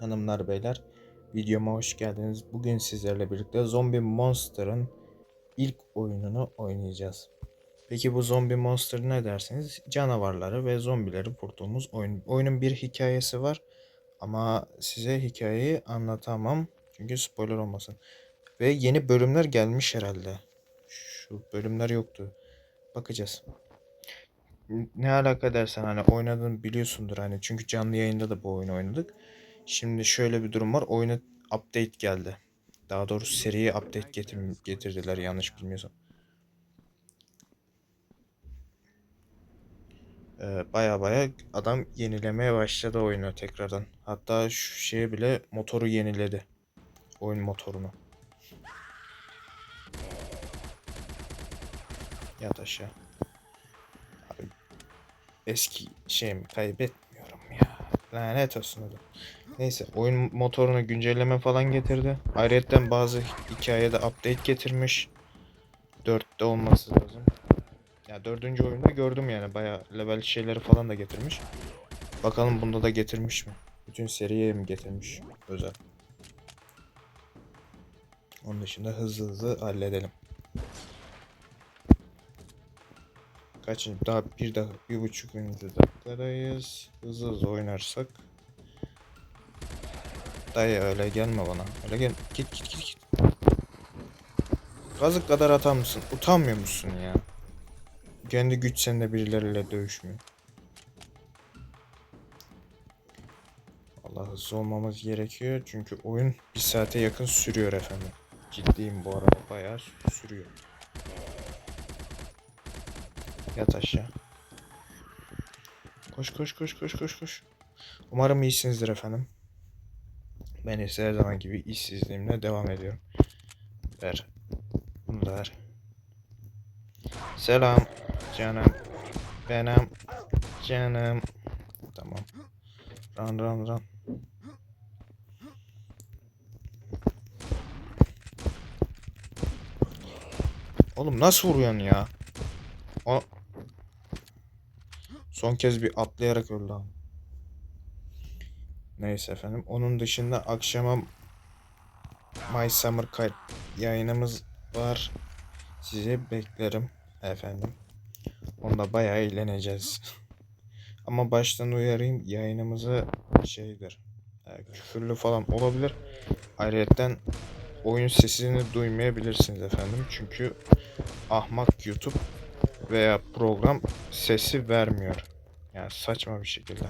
Hanımlar beyler videoma hoş geldiniz. Bugün sizlerle birlikte Zombie Monster'ın ilk oyununu oynayacağız. Peki bu Zombie Monster ne derseniz canavarları ve zombileri vurduğumuz oyun. Oyunun bir hikayesi var ama size hikayeyi anlatamam çünkü spoiler olmasın. Ve yeni bölümler gelmiş herhalde. Şu bölümler yoktu. Bakacağız. Ne alaka dersen hani oynadığını biliyorsundur hani çünkü canlı yayında da bu oyunu oynadık. Şimdi şöyle bir durum var. Oyuna update geldi. Daha doğrusu seriye update getir getirdiler yanlış bilmiyorsam. Ee, baya baya adam yenilemeye başladı oyunu tekrardan. Hatta şu şeye bile motoru yeniledi. Oyun motorunu. Yat aşağı. Abi, eski şeyimi kaybetmiyorum ya. Lanet olsun oğlum. Neyse oyun motoruna güncelleme falan getirdi. Ayrıca bazı hikayede update getirmiş. 4'te olması lazım. Ya dördüncü oyunda gördüm yani baya level şeyleri falan da getirmiş. Bakalım bunda da getirmiş mi? Bütün seriye mi getirmiş özel? Onun dışında hızlı hızlı halledelim. Kaçıncı? Daha bir daha bir buçuk dakikadayız. Hızlı hızlı oynarsak. Dayı öyle gelme bana. Öyle gel. Git git git git. Kazık kadar atar mısın? Utanmıyor musun ya? Kendi güç seninle birileriyle dövüşmüyor. Allah hızlı olmamız gerekiyor çünkü oyun bir saate yakın sürüyor efendim. Ciddiyim bu arada bayağı sürüyor. Yat aşağı. Koş koş koş koş koş koş. Umarım iyisinizdir efendim. Ben ise her zaman gibi işsizliğimle devam ediyorum. Ver. Bunu da ver. Selam. Canım. Benim. Canım. Tamam. Run run run. Oğlum nasıl vuruyorsun ya? O... Son kez bir atlayarak öldü ama. Neyse efendim. Onun dışında akşama My Summer Car yayınımız var. Sizi beklerim efendim. Onda bayağı eğleneceğiz. Ama baştan uyarayım yayınımızı şeydir. e, küfürlü falan olabilir. Ayrıca oyun sesini duymayabilirsiniz efendim. Çünkü ahmak YouTube veya program sesi vermiyor. Yani saçma bir şekilde.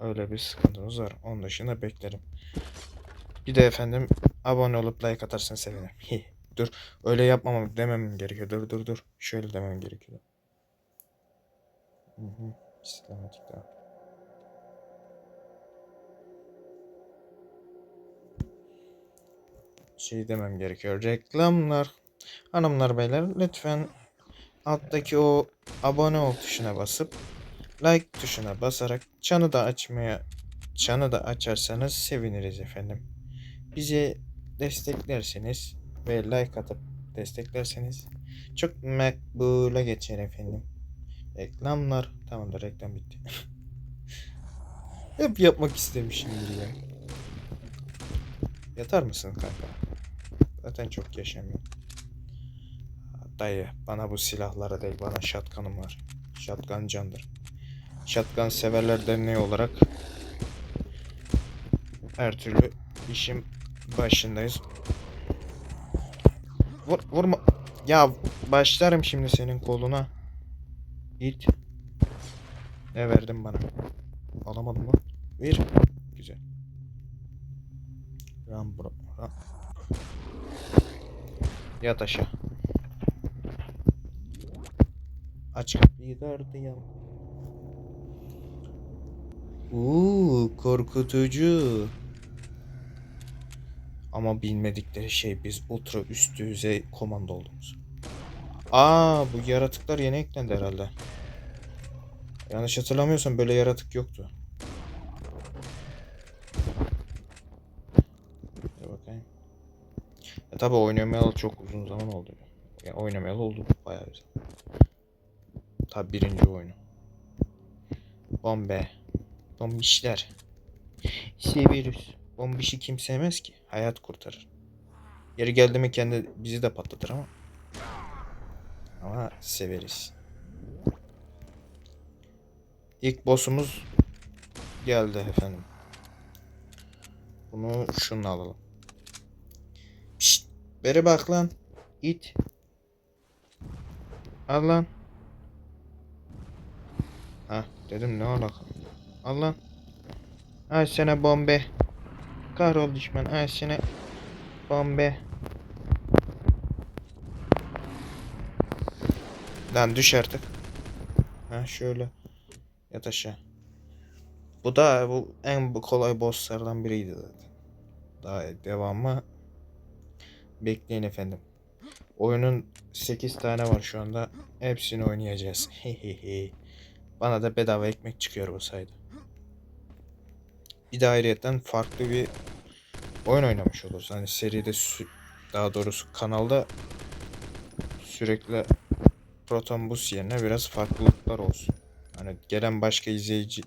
Öyle bir sıkıntımız var. Onun dışında beklerim. Bir de efendim abone olup like atarsan sevinirim. Hi, dur öyle yapmamam demem gerekiyor. Dur dur dur. Şöyle demem gerekiyor. Hı hı. Sistematik daha. Şey demem gerekiyor. Reklamlar. Hanımlar beyler lütfen alttaki o abone ol tuşuna basıp like tuşuna basarak çanı da açmaya çanı da açarsanız seviniriz efendim. Bizi desteklerseniz ve like atıp desteklerseniz çok makbule geçer efendim. Reklamlar. Tamamdır reklam bitti. Hep yapmak istemişimdir ya. Yatar mısın kanka? Zaten çok yaşamıyor. Dayı bana bu silahlara değil bana şatkanım var. Şatkan candır. Şatkan severler derneği olarak her türlü işim başındayız. Vur, vurma. Ya başlarım şimdi senin koluna. İt. Ne verdin bana? Alamadım lan. Ver. Güzel. Ram bro. Ram. Yat aşağı. Aç kapıyı gardiyan. Uuu korkutucu. Ama bilmedikleri şey biz ultra üst düzey komando olduğumuz. Aa bu yaratıklar yeni eklendi herhalde. Yanlış hatırlamıyorsam böyle yaratık yoktu. Dur bakayım. Ya tabi oynamayalı çok uzun zaman oldu. Yani oynamayalı oldu bayağı güzel. Tabi birinci oyunu. Bombe. Bombişler. Severiz. Bombişi kim sevmez ki? Hayat kurtarır. Yeri geldi mi kendi bizi de patlatır ama. Ama severiz. İlk boss'umuz geldi efendim. Bunu şununla alalım. Pişt, beri bak lan. İt. Al lan. Ha dedim ne alaka. Al lan. Al sana bombe. Kahrol düşman. Al sana bombe. Lan düş artık. Ha şöyle. Yat aşağı. Bu da bu en kolay bosslardan biriydi zaten. Daha devamı bekleyin efendim. Oyunun 8 tane var şu anda. Hepsini oynayacağız. Bana da bedava ekmek çıkıyor bu sayede. Ayrıyetten farklı bir oyun oynamış oluruz. Hani seride daha doğrusu kanalda sürekli Proton Bus yerine biraz farklılıklar olsun. Hani gelen başka izleyici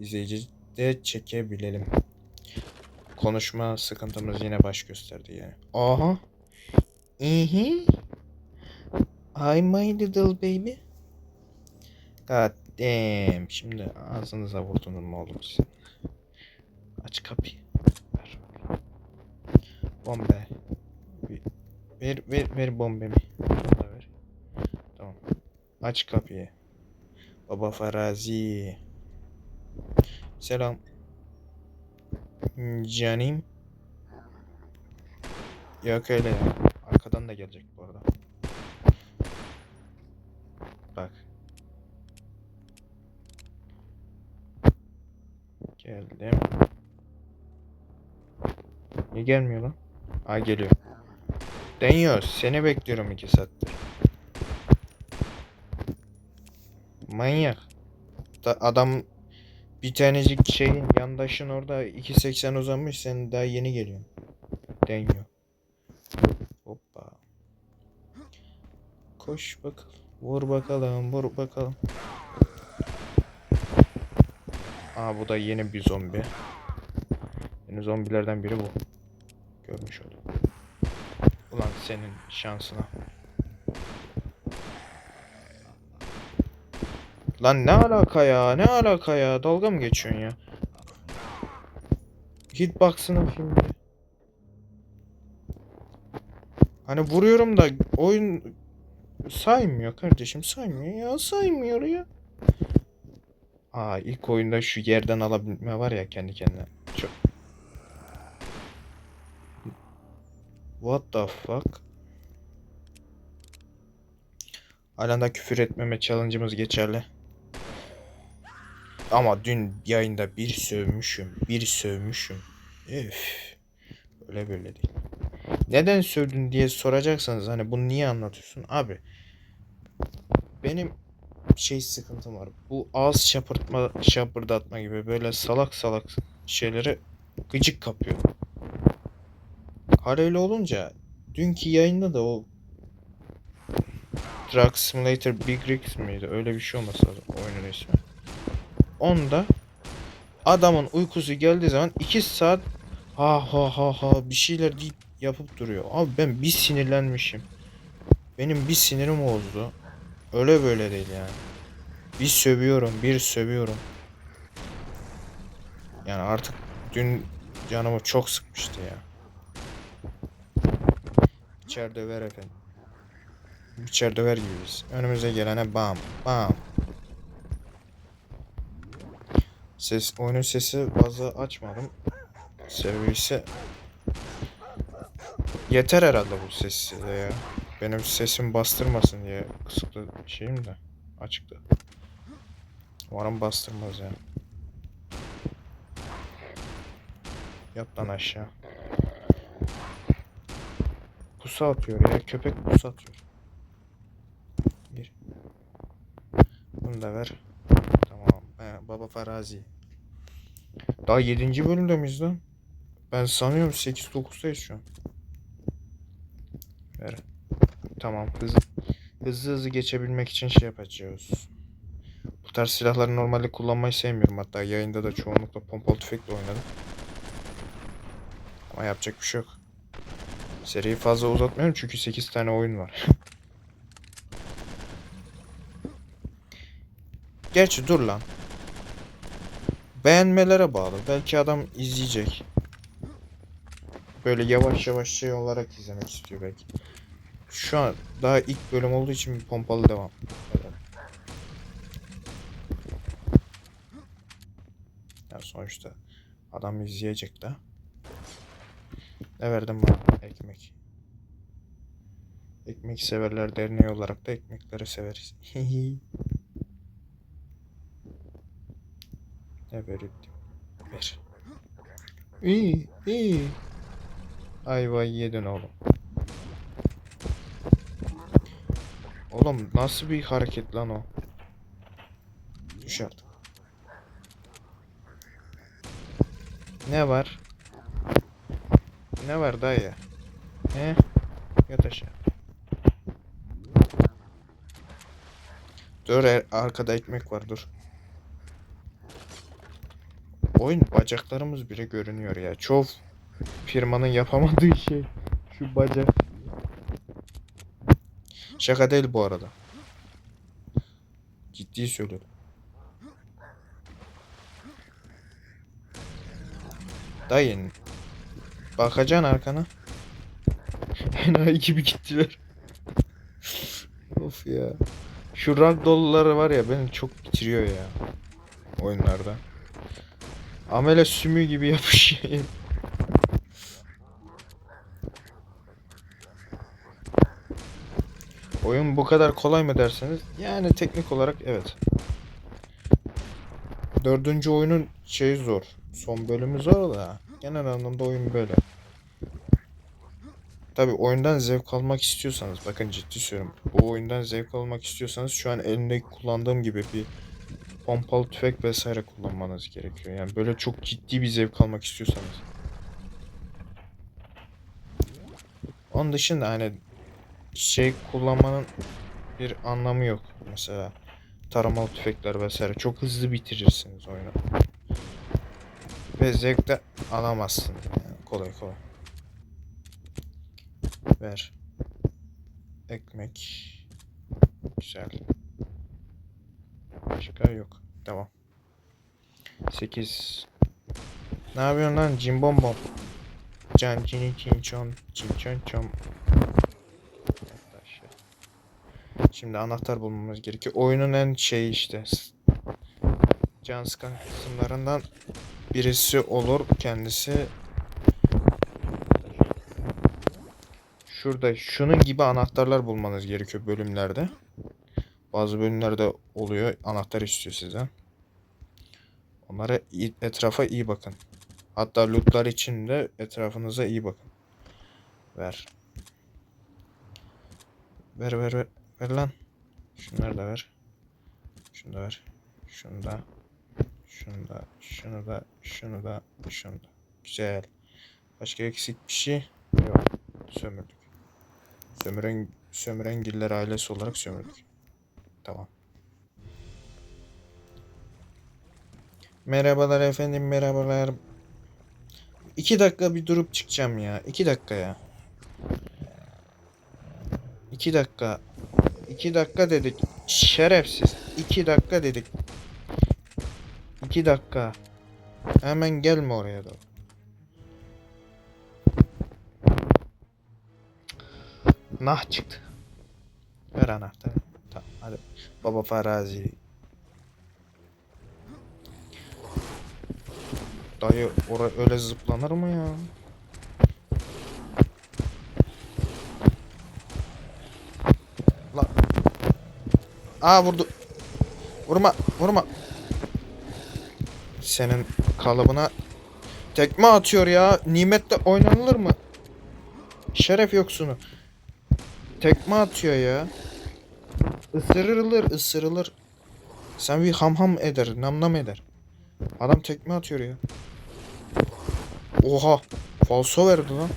izleyici de çekebilelim. Konuşma sıkıntımız yine baş gösterdi yani. Aha. İhi. Hi my little baby. God damn. Şimdi ağzınıza vurdunuz mu oğlum sizin? Aç kapıyı. Ver. Bombe. Ver ver ver bombemi. Bunu da ver. Tamam. Aç kapıyı. Baba Farazi. Selam. Canim. Yok öyle ya. Arkadan da gelecek bu arada. Bak. Geldim. Niye gelmiyor lan? Aa geliyor. Deniyor. Seni bekliyorum iki saattir. Manyak. Da adam bir tanecik şeyin yandaşın orada 2.80 uzanmış sen daha yeni geliyorsun. Deniyor. Hoppa. Koş bakalım. Vur bakalım, vur bakalım. Aa bu da yeni bir zombi. Yeni zombilerden biri bu. Görmüş oldum. Ulan senin şansına. Lan ne alaka ya? Ne alaka ya? Dalga mı geçiyorsun ya? Hitbox'ını filmde. Hani vuruyorum da oyun saymıyor kardeşim saymıyor ya saymıyor ya. Aa ilk oyunda şu yerden alabilme var ya kendi kendine. Çok. What the fuck? Halen de küfür etmeme challenge'ımız geçerli. Ama dün yayında bir sövmüşüm, bir sövmüşüm. Üf. Öyle böyle değil. Neden sövdün diye soracaksanız hani bunu niye anlatıyorsun? Abi benim şey sıkıntım var. Bu ağız şapırtma, şapırdatma gibi böyle salak salak şeyleri gıcık kapıyor. Öyle olunca dünkü yayında da o Truck Simulator Big Rigs miydi? Öyle bir şey olması lazım oyunun ismi. Onda adamın uykusu geldiği zaman 2 saat ha ha ha ha bir şeyler deyip yapıp duruyor. Abi ben bir sinirlenmişim. Benim bir sinirim bozdu. Öyle böyle değil yani. Bir sövüyorum, bir sövüyorum. Yani artık dün canımı çok sıkmıştı ya. İçer döver efendim. İçer döver gibiyiz. Önümüze gelene bam bam. Ses, oyunun sesi fazla açmadım. İse yeter herhalde bu ses ya. Benim sesim bastırmasın diye kısıtlı şeyim de açıktı. Umarım bastırmaz ya. Yat aşağı. Pusu atıyor ya. Köpek pusu atıyor. Bir. Bunu da ver. Tamam. He, Baba Farazi. Daha 7. bölümde miyiz lan? Ben sanıyorum 8-9'dayız şu an. Ver. Tamam hızlı hızlı hızlı geçebilmek için şey yapacağız. Bu tarz silahları normalde kullanmayı sevmiyorum. Hatta yayında da çoğunlukla pompalı tüfekle oynadım. Ama yapacak bir şey yok. Seriyi fazla uzatmıyorum çünkü 8 tane oyun var. Gerçi dur lan. Beğenmelere bağlı. Belki adam izleyecek. Böyle yavaş yavaş şey olarak izlemek istiyor belki. Şu an daha ilk bölüm olduğu için bir pompalı devam. Ya sonuçta adam izleyecek de. Ne verdin bana? Ekmek. Severler derneği olarak da ekmekleri severiz. ne verdim? Ver. İyi, iyi. Ayvayı yedin oğlum. Oğlum nasıl bir hareket lan o? Düş. Ne var? Ne var dayı? He? Yat aşağı. Dur arkada ekmek var dur. Oyun bacaklarımız bile görünüyor ya. Çoğu firmanın yapamadığı şey. Şu bacak. Şaka değil bu arada. Ciddi söylüyorum. Dayın. Bakacaksın arkana. Enayi gibi gittiler. of ya. Şu ragdollları var ya beni çok bitiriyor ya. Oyunlarda. Amele sümüğü gibi yapışıyor. Oyun bu kadar kolay mı derseniz yani teknik olarak evet. Dördüncü oyunun şeyi zor. Son bölümü zor da genel anlamda oyun böyle. Tabi oyundan zevk almak istiyorsanız bakın ciddi söylüyorum. Bu oyundan zevk almak istiyorsanız şu an elimde kullandığım gibi bir pompalı tüfek vesaire kullanmanız gerekiyor. Yani böyle çok ciddi bir zevk almak istiyorsanız. Onun dışında hani şey kullanmanın bir anlamı yok. Mesela taramalı tüfekler vesaire çok hızlı bitirirsiniz oyunu. Ve zevk de alamazsın yani kolay kolay. Ver. Ekmek. Güzel. Başka yok. Devam. 8. Ne yapıyorsun lan cimbom bom? Can cini cin çon cin çon çon. Şimdi anahtar bulmamız gerekiyor. Oyunun en şey işte. Can sıkan kısımlarından birisi olur kendisi. Şurada şunun gibi anahtarlar bulmanız gerekiyor bölümlerde. Bazı bölümlerde oluyor. Anahtar istiyor sizden. Onlara etrafa iyi bakın. Hatta lootlar için de etrafınıza iyi bakın. Ver. Ver ver ver. Ver lan. Şunları da ver. Şunu da ver. Şunu da. Şunu da. Şunu da. Şunu da. Şunu da. Güzel. Başka eksik bir şey yok. Sömürdük. Sömüren, sömürengiller ailesi olarak sömürdük. Tamam. Merhabalar efendim merhabalar. İki dakika bir durup çıkacağım ya. İki dakika ya. İki dakika. İki dakika dedik. Şerefsiz. İki dakika dedik. İki dakika. Hemen gelme oraya da. Nah çıktı. Ver anahtarı. Tamam hadi. Baba Farazi. Dayı oraya öyle zıplanır mı ya? Lan. Aa vurdu. Vurma, vurma. Senin kalıbına tekme atıyor ya. Nimetle oynanılır mı? Şeref yoksunu. Tekme atıyor ya. Isırılır, ısırılır. Sen bir ham ham eder, nam nam eder. Adam tekme atıyor ya. Oha. Falso verdi lan.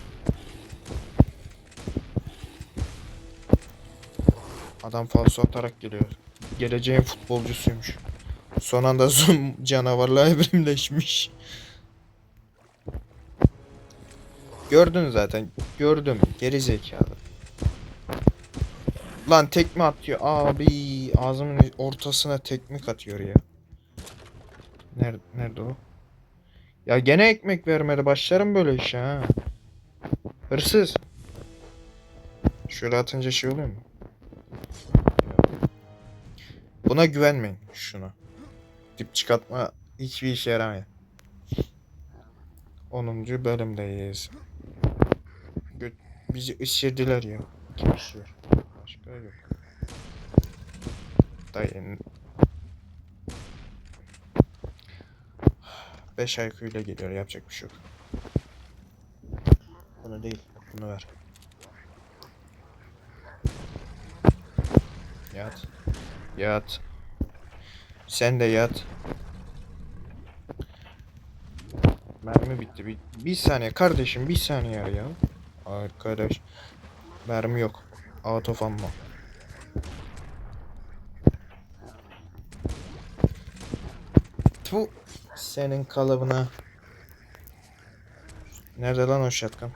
Adam falso atarak geliyor. Geleceğin futbolcusuymuş. Son anda zom canavarla evrimleşmiş. Gördün zaten. Gördüm. Geri zekalı. Lan tekme atıyor. Abi ağzımın ortasına tekme atıyor ya. Nerede, nerede o? Ya gene ekmek vermedi. Başlarım böyle işe ha. Hırsız. Şöyle atınca şey oluyor mu? Buna güvenmeyin. Şuna. Dip çıkartma hiçbir işe yaramıyor. 10. bölümdeyiz. Bizi ısırdılar ya. Kim ısırıyor? Başka yok. Dayı. 5 IQ ile geliyor yapacak bir şey yok. Bunu değil. Bunu ver. Yat. Yat. Sen de yat. Mermi bitti. Bir, bir saniye kardeşim bir saniye ya. Arkadaş. Mermi yok. Out of ammo. Tu senin kalıbına. Nerede lan o şatkan?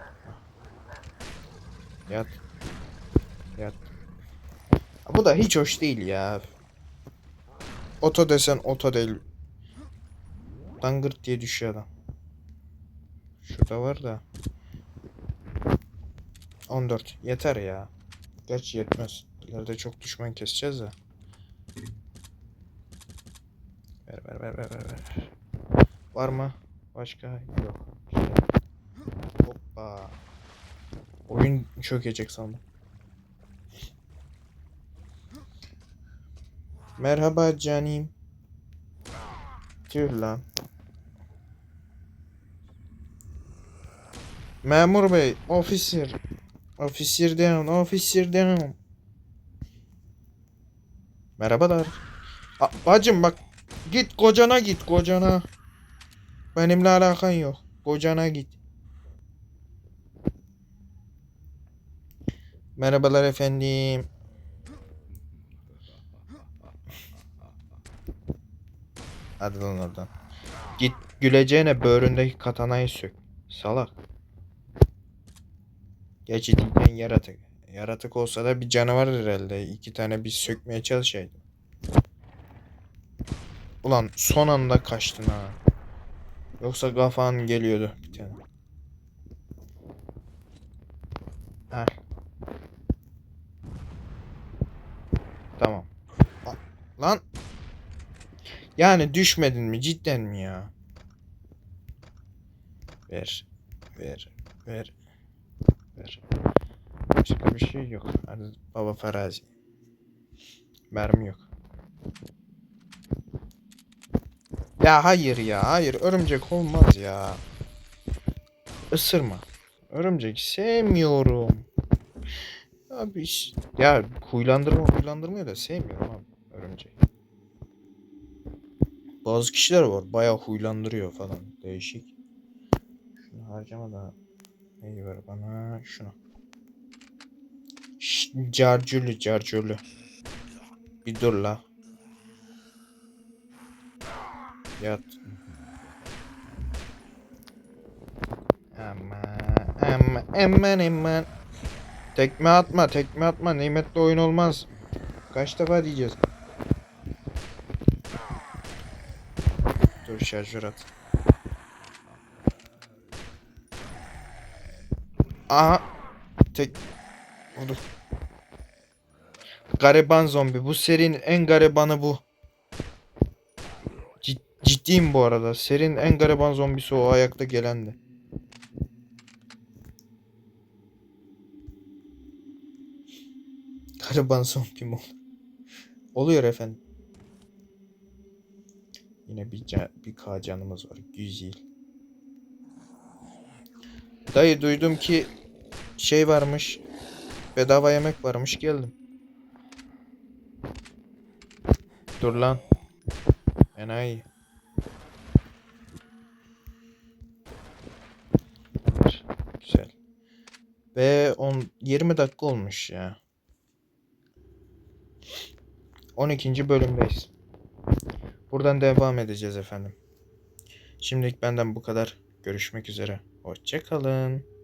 Yat. Yat. Bu da hiç hoş değil ya. Oto desen oto değil. Dangırt diye düşüyor adam. Şurada var da. 14. Yeter ya. Geç yetmez. İleride çok düşman keseceğiz de. Ver ver ver ver ver. Var mı? Başka yok. Güzel. Hoppa. Oyun çökecek sandım. Merhaba canim. Tüh lan. Memur bey, officer. Officer down, officer down. Merhabalar. A- bacım bak, git kocana git kocana. Benimle alakan yok. Kocana git. Merhabalar efendim. Hadi lan oradan. Git güleceğine böğründeki katanayı sök. Salak. Gerçi dinleyen yaratık. Yaratık olsa da bir canavar herhalde. İki tane bir sökmeye çalışaydı. Ulan son anda kaçtın ha. Yoksa kafan geliyordu bir tane. Heh. Tamam. Lan. Yani düşmedin mi cidden mi ya? Ver. Ver. Ver. Başka bir şey yok. Hadi baba farazi. Mermi yok. Ya hayır ya hayır örümcek olmaz ya. Isırma. Örümcek sevmiyorum. Abi iş- ya huylandırma huylandırmıyor da sevmiyorum abi örümcek. Bazı kişiler var bayağı huylandırıyor falan değişik. Şunu harcama da neyi ver bana şunu. Carcülü carcülü. Bir dur la. Yat. Ama ama aman aman. Tekme atma tekme atma nimetli oyun olmaz. Kaç defa diyeceğiz. Dur şarjör at. Aha. Tek. Oldu. Gariban zombi. Bu serinin en garibanı bu. Cid- ciddiyim bu arada. Serinin en gariban zombisi o ayakta gelendi. Gariban zombi mi olur? Oluyor efendim. Yine bir, ca- bir K canımız var. Güzel. Dayı duydum ki şey varmış. Bedava yemek varmış geldim. Dur lan. Enayi. Güzel. Ve 10 20 dakika olmuş ya. 12. bölümdeyiz. Buradan devam edeceğiz efendim. Şimdilik benden bu kadar. Görüşmek üzere. Hoşçakalın.